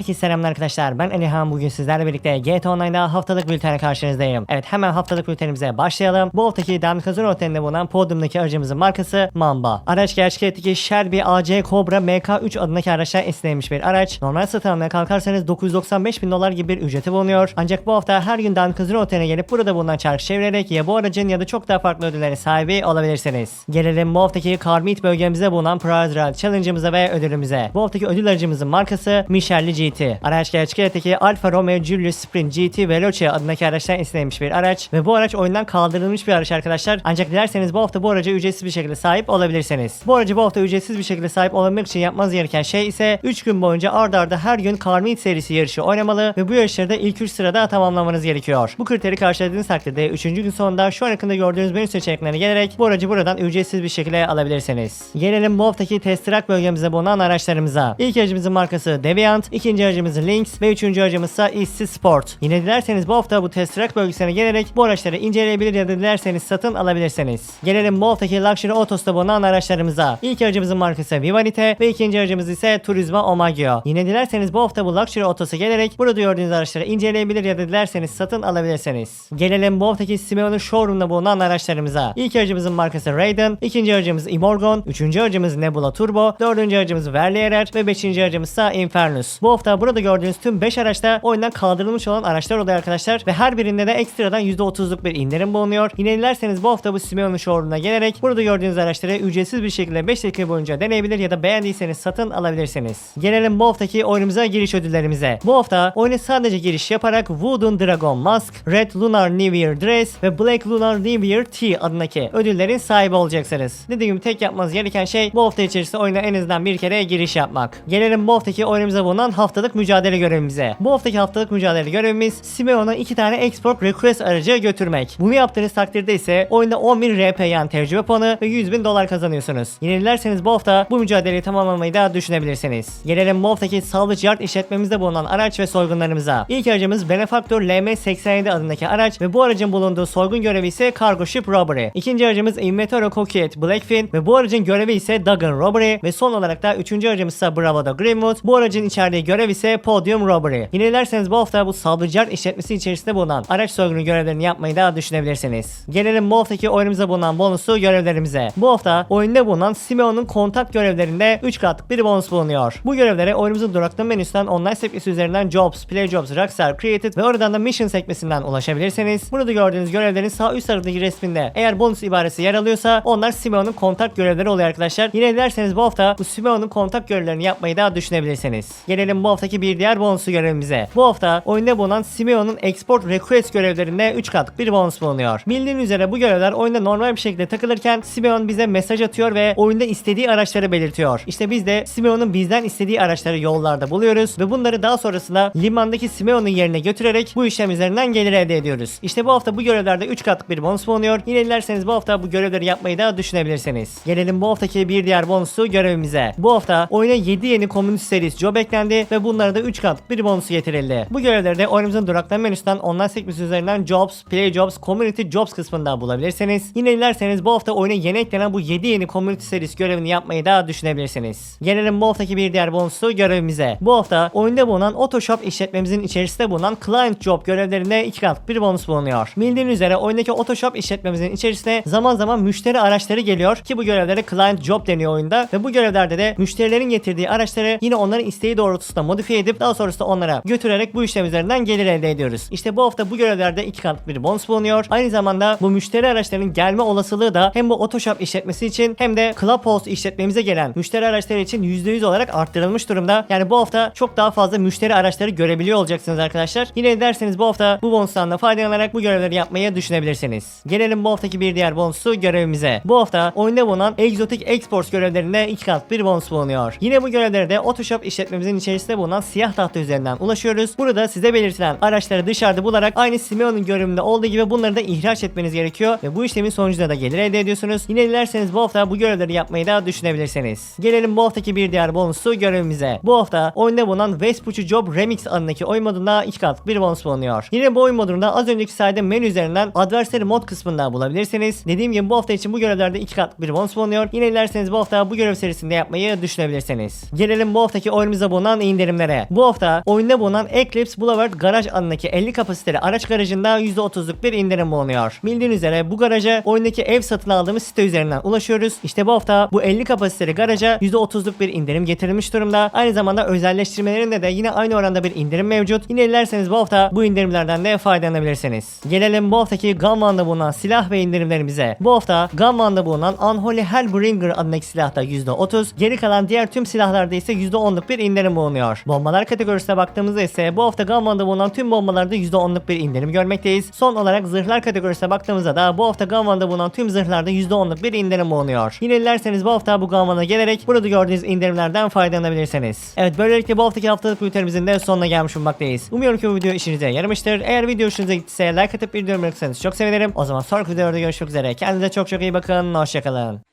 Herkese selamlar arkadaşlar. Ben Alihan. Bugün sizlerle birlikte GTA Online'da haftalık bültenle karşınızdayım. Evet hemen haftalık bültenimize başlayalım. Bu haftaki Damla Kazan Otel'inde bulunan podyumdaki aracımızın markası Mamba. Araç gerçekteki Shelby AC Cobra MK3 adındaki araçtan esinlenmiş bir araç. Normal satın almaya kalkarsanız 995 bin dolar gibi bir ücreti bulunuyor. Ancak bu hafta her gün Damla Kazan Otel'ine gelip burada bulunan çarşı çevirerek ya bu aracın ya da çok daha farklı ödüllerin sahibi olabilirsiniz. Gelelim bu haftaki Carmeet bölgemizde bulunan Prize Royale Challenge'ımıza ve ödülümüze. Bu haftaki ödül aracımızın markası Michelli GT. Araç gerçek Alfa Romeo Julius Sprint GT Veloce adındaki araçtan esinlenmiş bir araç ve bu araç oyundan kaldırılmış bir araç arkadaşlar. Ancak dilerseniz bu hafta bu araca ücretsiz bir şekilde sahip olabilirsiniz. Bu aracı bu hafta ücretsiz bir şekilde sahip olabilmek için yapmanız gereken şey ise 3 gün boyunca ard arda her gün Carmeet serisi yarışı oynamalı ve bu yarışları da ilk 3 sırada tamamlamanız gerekiyor. Bu kriteri karşıladığınız takdirde 3. gün sonunda şu an yakında gördüğünüz menü seçeneklerine gelerek bu aracı buradan ücretsiz bir şekilde alabilirsiniz. Gelelim bu haftaki test track bölgemizde bulunan araçlarımıza. İlk aracımızın markası Deviant, ikinci aracımız Lynx ve üçüncü aracımız ise Easy Sport. Yine dilerseniz bu hafta bu test track bölgesine gelerek bu araçları inceleyebilir ya da dilerseniz satın alabilirsiniz. Gelelim bu haftaki Luxury Autos'ta bulunan araçlarımıza. İlk aracımızın markası Vivanite ve ikinci aracımız ise Turismo Omagio. Yine dilerseniz bu hafta bu Luxury Autos'a gelerek burada gördüğünüz araçları inceleyebilir ya da dilerseniz satın alabilirsiniz. Gelelim bu haftaki Simeon'un showroom'da bulunan araçlarımıza. İlk aracımızın markası Raiden, ikinci aracımız Imorgon, üçüncü aracımız Nebula Turbo, dördüncü aracımız Verlierer ve beşinci aracımız ise Infernus. Bu hafta burada gördüğünüz tüm 5 araçta oyundan kaldırılmış olan araçlar oluyor arkadaşlar ve her birinde de ekstradan %30'luk bir indirim bulunuyor. Yine dilerseniz bu hafta bu Simeon'un showroom'una gelerek burada gördüğünüz araçları ücretsiz bir şekilde 5 dakika boyunca deneyebilir ya da beğendiyseniz satın alabilirsiniz. Gelelim bu haftaki oyunumuza giriş ödüllerimize. Bu hafta oyuna sadece giriş yaparak Wooden Dragon Mask, Red Lunar New Year Dress ve Black Lunar New Year Tea adındaki ödüllerin sahibi olacaksınız. Dediğim gibi tek yapmanız gereken şey bu hafta içerisinde oyuna en azından bir kere giriş yapmak. Gelelim bu haftaki oyunumuza bulunan haftalık mücadele görevimize. Bu haftaki haftalık mücadele görevimiz Simeon'a iki tane export request aracı götürmek. Bunu yaptığınız takdirde ise oyunda 10.000 RP yani tecrübe puanı ve 100.000 dolar kazanıyorsunuz. Yine dilerseniz bu hafta bu mücadeleyi tamamlamayı da düşünebilirsiniz. Gelelim bu haftaki salvage yard işletmemizde bulunan araç ve soygunlarımıza. İlk aracımız Benefactor LM87 adındaki araç ve bu aracın bulunduğu soygun görevi ise Cargo Ship Robbery. İkinci aracımız Inventory Coquette Blackfin ve bu aracın görevi ise Duggan Robbery ve son olarak da üçüncü aracımız ise Bravado Greenwood. Bu aracın içerdiği görev ise Podium Robbery. Yine dilerseniz bu hafta bu yard işletmesi içerisinde bulunan araç soygunu görevlerini yapmayı da düşünebilirsiniz. Gelelim bu haftaki oyunumuza bulunan bonusu görevlerimize. Bu hafta oyunda bulunan Simeon'un kontak görevlerinde 3 katlık bir bonus bulunuyor. Bu görevlere oyunumuzun duraklama menüsünden online sekmesi üzerinden Jobs, Play Jobs, Rockstar, Created ve oradan da Mission sekmesinden ulaşabilirsiniz. Burada gördüğünüz görevlerin sağ üst tarafındaki resminde eğer bonus ibaresi yer alıyorsa onlar Simeon'un kontak görevleri oluyor arkadaşlar. Yine dilerseniz bu hafta bu Simeon'un kontak görevlerini yapmayı da düşünebilirsiniz. Gelelim bu haftaki bir diğer bonusu görevimize. Bu hafta oyunda bulunan Simeon'un Export Request görevlerinde 3 katlık bir bonus bulunuyor. Bildiğiniz üzere bu görevler oyunda normal bir şekilde takılırken Simeon bize mesaj atıyor ve oyunda istediği araçları belirtiyor. İşte biz de Simeon'un bizden istediği araçları yollarda buluyoruz ve bunları daha sonrasında limandaki Simeon'un yerine götürerek bu işlem üzerinden gelir elde ediyoruz. İşte bu hafta bu görevlerde 3 katlık bir bonus bulunuyor. Yine dilerseniz bu hafta bu görevleri yapmayı da düşünebilirsiniz. Gelelim bu haftaki bir diğer bonusu görevimize. Bu hafta oyuna 7 yeni community serisi job eklendi ve bunlara da 3 katlık bir bonusu getirildi. Bu görevleri de oyunumuzun duraklama menüsünden online sekmesi üzerinden Jobs, Play Jobs, Community Jobs kısmında bulabilirsiniz. Yine dilerseniz bu hafta oyuna yeni eklenen bu 7 yeni community serisi görevini yapmayı da düşünebilirsiniz. Gelelim bu haftaki bir diğer bonusu görevimize. Bu hafta oyunda bulunan Otoshop işletmemizin içerisinde bulunan Client Job görevlerinde 2 katlık bir bonus bulunuyor. Bildiğiniz üzere oyundaki Otoshop işletmemizin içerisine zaman zaman müşteri araçları geliyor ki bu görevlere Client Job deniyor oyunda ve bu görevlerde de müşterilerin getirdiği araçları yine onların isteği doğrultusunda modifiye edip daha sonrasında onlara götürerek bu işlem üzerinden gelir elde ediyoruz. İşte bu hafta bu görevlerde 2 katlık bir bonus bulunuyor. Aynı zamanda bu müşteri araçlarının gelme olasılığı da hem bu Otoshop işletmesi için hem de Clubhouse işletmemize gelen müşteri araçları için %100 olarak arttırılmış durumda. Yani bu hafta çok daha fazla müşteri araçları görebiliyor olacaksınız arkadaşlar. Yine derseniz bu hafta bu bonustan da faydalanarak bu görevleri yapmayı düşünebilirsiniz. Gelelim bu haftaki bir diğer bonusu görevimize. Bu hafta oyunda bulunan Exotic Exports görevlerinde 2 kat bir bonus bulunuyor. Yine bu görevlere de Otoshop işletmemizin içerisinde bulunan siyah tahta üzerinden ulaşıyoruz. Burada size belirtilen araçları dışarıda bularak aynı Simeon'un görevinde olduğu gibi bunları da ihraç etmeniz gerekiyor ve bu işlemin sonucunda da gelir elde ediyorsunuz. Yine dilerseniz bu hafta bu görevleri yapmayı da düşünebilirsiniz. Gelelim bu haftaki bir diğer bonusu görevimize. Bu hafta oyunda bulunan Vespucci Job Remix adındaki oyun modunda 2 kat bir bonus bulunuyor. Yine bu oyun modunda az önceki saydığım menü üzerinden Adversary mod kısmında bulabilirsiniz. Dediğim gibi bu hafta için bu görevlerde 2 kat bir bonus bulunuyor. Yine dilerseniz bu hafta bu görev serisinde yapmayı düşünebilirsiniz. Gelelim bu haftaki oyunumuza bulunan indirim indirimlere. Bu hafta oyunda bulunan Eclipse Boulevard Garaj adındaki 50 kapasiteli araç garajında %30'luk bir indirim bulunuyor. Bildiğiniz üzere bu garaja oyundaki ev satın aldığımız site üzerinden ulaşıyoruz. İşte bu hafta bu 50 kapasiteli garaja %30'luk bir indirim getirilmiş durumda. Aynı zamanda özelleştirmelerinde de yine aynı oranda bir indirim mevcut. Yine dilerseniz bu hafta bu indirimlerden de faydalanabilirsiniz. Gelelim bu haftaki Gunman'da bulunan silah ve indirimlerimize. Bu hafta Gunman'da bulunan Unholy Hellbringer adındaki silahta %30, geri kalan diğer tüm silahlarda ise %10'luk bir indirim bulunuyor. Bombalar kategorisine baktığımızda ise bu hafta Gunman'da bulunan tüm bombalarda %10'luk bir indirim görmekteyiz. Son olarak zırhlar kategorisine baktığımızda da bu hafta Gunman'da bulunan tüm zırhlarda %10'luk bir indirim bulunuyor. Yine dilerseniz bu hafta bu Gunman'a gelerek burada gördüğünüz indirimlerden faydalanabilirsiniz. Evet böylelikle bu haftaki haftalık bültenimizin de sonuna gelmiş bulunmaktayız. Umuyorum ki bu video işinize yaramıştır. Eğer video hoşunuza gittiyse like atıp bir yorum bırakırsanız çok sevinirim. O zaman sonraki videoda görüşmek üzere. Kendinize çok çok iyi bakın. Hoşçakalın.